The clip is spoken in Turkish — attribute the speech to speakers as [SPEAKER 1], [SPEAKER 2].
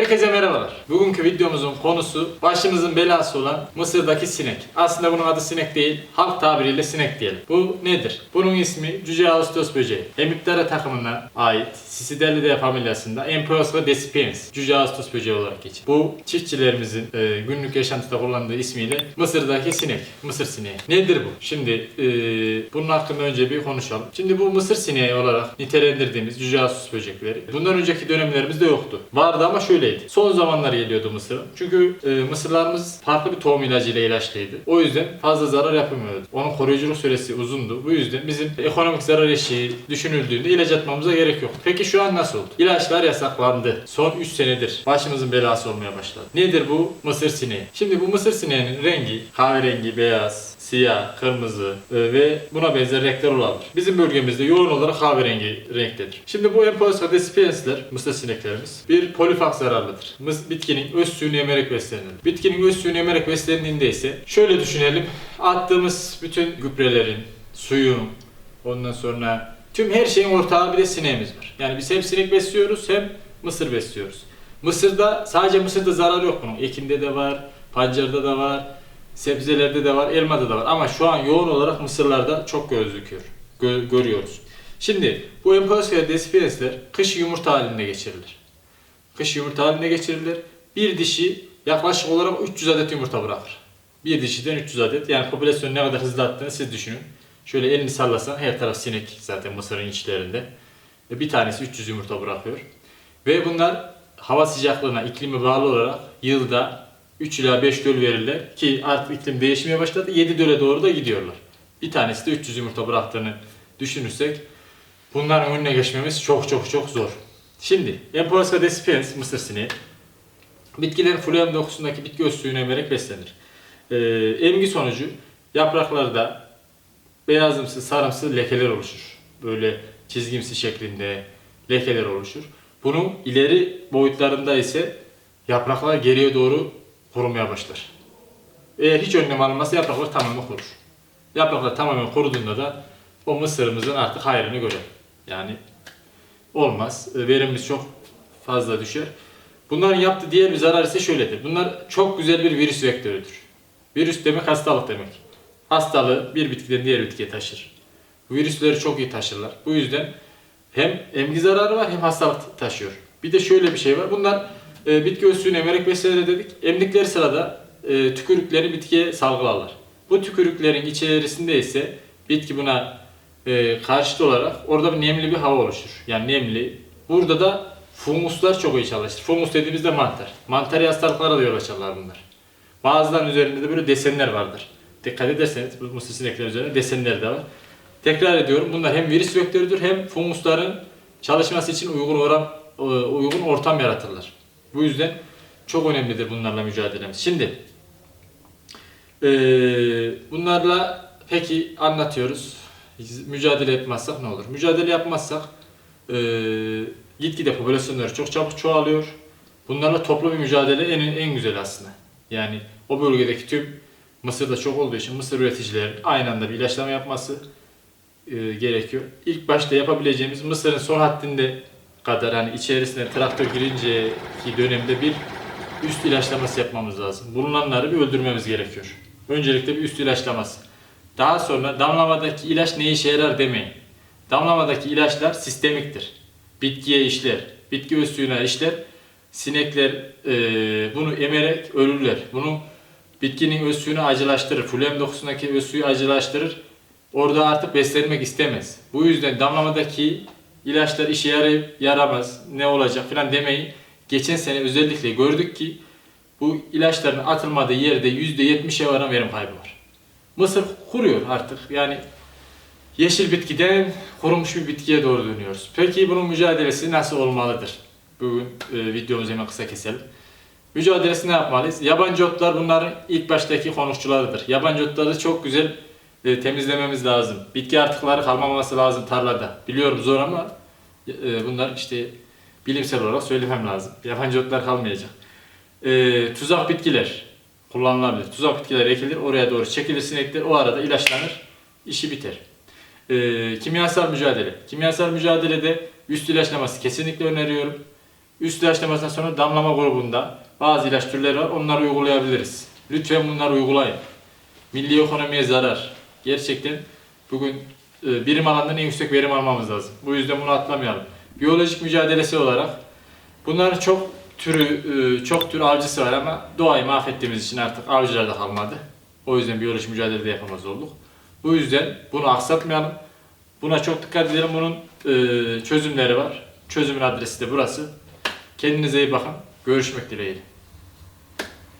[SPEAKER 1] Herkese merhabalar. Bugünkü videomuzun konusu başımızın belası olan Mısır'daki sinek. Aslında bunun adı sinek değil, halk tabiriyle sinek diyelim. Bu nedir? Bunun ismi Cüce Ağustos böceği. Hemiptera takımına ait Sisidellidae familyasında Empeosca decipiens Cüce Ağustos böceği olarak geçer. Bu çiftçilerimizin e, günlük yaşantıda kullandığı ismiyle Mısır'daki sinek, Mısır sineği. Nedir bu? Şimdi e, bunun hakkında önce bir konuşalım. Şimdi bu Mısır sineği olarak nitelendirdiğimiz Cüce Ağustos böcekleri bundan önceki dönemlerimizde yoktu. Vardı ama şöyleydi. Son zamanlar geliyordu Mısır'ın. Çünkü e, Mısırlarımız farklı bir tohum ilacıyla ilaçlıydı. O yüzden fazla zarar yapamıyordu. Onun koruyuculuk süresi uzundu. Bu yüzden bizim ekonomik zarar eşiği düşünüldüğünde ilaç atmamıza gerek yok. Peki şu an nasıl oldu? İlaçlar yasaklandı. Son 3 senedir başımızın belası olmaya başladı. Nedir bu mısır sineği? Şimdi bu mısır sineğinin rengi kahverengi, beyaz, siyah, kırmızı e, ve buna benzer renkler olabilir. Bizim bölgemizde yoğun olarak kahverengi renktedir. Şimdi bu Empoisca despiensler, mısır sineklerimiz bir polifak zararlıdır. Mıs bitkinin öz suyunu emerek beslenir. Bitkinin öz suyunu emerek beslendiğinde ise şöyle düşünelim. Attığımız bütün gübrelerin, suyun, ondan sonra tüm her şeyin ortağı bir de sineğimiz var. Yani biz hem sinek besliyoruz hem mısır besliyoruz. Mısırda sadece mısırda zarar yok bunun. Ekinde de var, pancarda da var, sebzelerde de var, elmada da var. Ama şu an yoğun olarak mısırlarda çok gözüküyor. Gö- görüyoruz. Şimdi bu Empoisca despiensler kış yumurta halinde geçirilir. Kış yumurta haline geçirilir. Bir dişi yaklaşık olarak 300 adet yumurta bırakır. Bir dişiden 300 adet. Yani popülasyonu ne kadar hızlı attığını siz düşünün. Şöyle elini sallasan her taraf sinek zaten mısırın içlerinde. Ve bir tanesi 300 yumurta bırakıyor. Ve bunlar hava sıcaklığına, iklime bağlı olarak yılda 3 ila 5 döl verirler. Ki artık iklim değişmeye başladı. 7 döle doğru da gidiyorlar. Bir tanesi de 300 yumurta bıraktığını düşünürsek bunların önüne geçmemiz çok çok çok zor. Şimdi Empoisca despiens mısır sineği bitkilerin floem dokusundaki bitki öz suyunu emerek beslenir. Ee, emgi sonucu yapraklarda beyazımsı, sarımsı lekeler oluşur. Böyle çizgimsi şeklinde lekeler oluşur. Bunun ileri boyutlarında ise yapraklar geriye doğru kurumaya başlar. Eğer hiç önlem alınmazsa yapraklar tamamen kurur. Yapraklar tamamen kuruduğunda da o mısırımızın artık hayrını görer. Yani olmaz. E, Verimimiz çok fazla düşer. Bunların yaptığı diğer bir zarar ise şöyledir. Bunlar çok güzel bir virüs vektörüdür. Virüs demek hastalık demek. Hastalığı bir bitkiden diğer bitkiye taşır. Virüsleri çok iyi taşırlar. Bu yüzden hem emgi zararı var hem hastalık taşıyor. Bir de şöyle bir şey var. Bunlar e, bitki öz suyunu emerek beslenir dedik. Emdikleri sırada e, tükürükleri bitkiye salgılarlar. Bu tükürüklerin içerisinde ise bitki buna e, karşıt olarak orada bir nemli bir hava oluşur. Yani nemli. Burada da funguslar çok iyi çalışır. Fungus dediğimizde mantar. Mantar hastalıklara da yol açarlar bunlar. Bazılarının üzerinde de böyle desenler vardır. Dikkat ederseniz bu mısır sinekler üzerinde desenler de var. Tekrar ediyorum bunlar hem virüs vektörüdür hem fungusların çalışması için uygun oran, e, uygun ortam yaratırlar. Bu yüzden çok önemlidir bunlarla mücadelemiz. Şimdi e, bunlarla peki anlatıyoruz. Mücadele yapmazsak ne olur? Mücadele yapmazsak e, gitgide popülasyonları çok çabuk çoğalıyor. Bunlarla toplu bir mücadele en, en güzel aslında. Yani o bölgedeki tüm Mısır'da çok olduğu için Mısır üreticilerin aynı anda bir ilaçlama yapması e, gerekiyor. İlk başta yapabileceğimiz Mısır'ın son haddinde kadar hani içerisine traktör girinceki dönemde bir üst ilaçlaması yapmamız lazım. Bulunanları bir öldürmemiz gerekiyor. Öncelikle bir üst ilaçlaması. Daha sonra damlamadaki ilaç ne işe yarar demeyin. Damlamadaki ilaçlar sistemiktir. Bitkiye işler. Bitki suyuna işler. Sinekler e, bunu emerek ölürler. Bunu bitkinin öz acılaştırır. Fulem dokusundaki öz acılaştırır. Orada artık beslenmek istemez. Bu yüzden damlamadaki ilaçlar işe yarayıp yaramaz, ne olacak falan demeyin. Geçen sene özellikle gördük ki bu ilaçların atılmadığı yerde %70'e varan verim kaybı var. Mısır kuruyor artık. Yani yeşil bitkiden kurumuş bir bitkiye doğru dönüyoruz. Peki bunun mücadelesi nasıl olmalıdır? Bugün e, videomuzu hemen kısa keselim. Mücadelesi ne yapmalıyız? Yabancı otlar bunların ilk baştaki konuşçularıdır. Yabancı otları çok güzel e, temizlememiz lazım. Bitki artıkları kalmaması lazım tarlada. Biliyorum zor ama e, bunlar işte bilimsel olarak söylemem lazım. Yabancı otlar kalmayacak. E, tuzak bitkiler kullanılabilir. Tuzak bitkiler ekilir, oraya doğru çekilir sinekler, o arada ilaçlanır, işi biter. E, kimyasal mücadele. Kimyasal mücadelede üst ilaçlaması kesinlikle öneriyorum. Üst ilaçlamasından sonra damlama grubunda bazı ilaç türleri var. Onları uygulayabiliriz. Lütfen bunları uygulayın. Milli ekonomiye zarar. Gerçekten bugün e, birim alandan en yüksek verim almamız lazım. Bu yüzden bunu atlamayalım. Biyolojik mücadelesi olarak bunların çok türü, e, çok tür avcısı var ama doğayı mahvettiğimiz için artık avcılar da kalmadı. O yüzden biyolojik mücadele de yapamaz olduk. Bu yüzden bunu aksatmayalım. Buna çok dikkat edelim. Bunun e, çözümleri var. Çözümün adresi de burası. Kendinize iyi bakın. Görüşmek dileğiyle.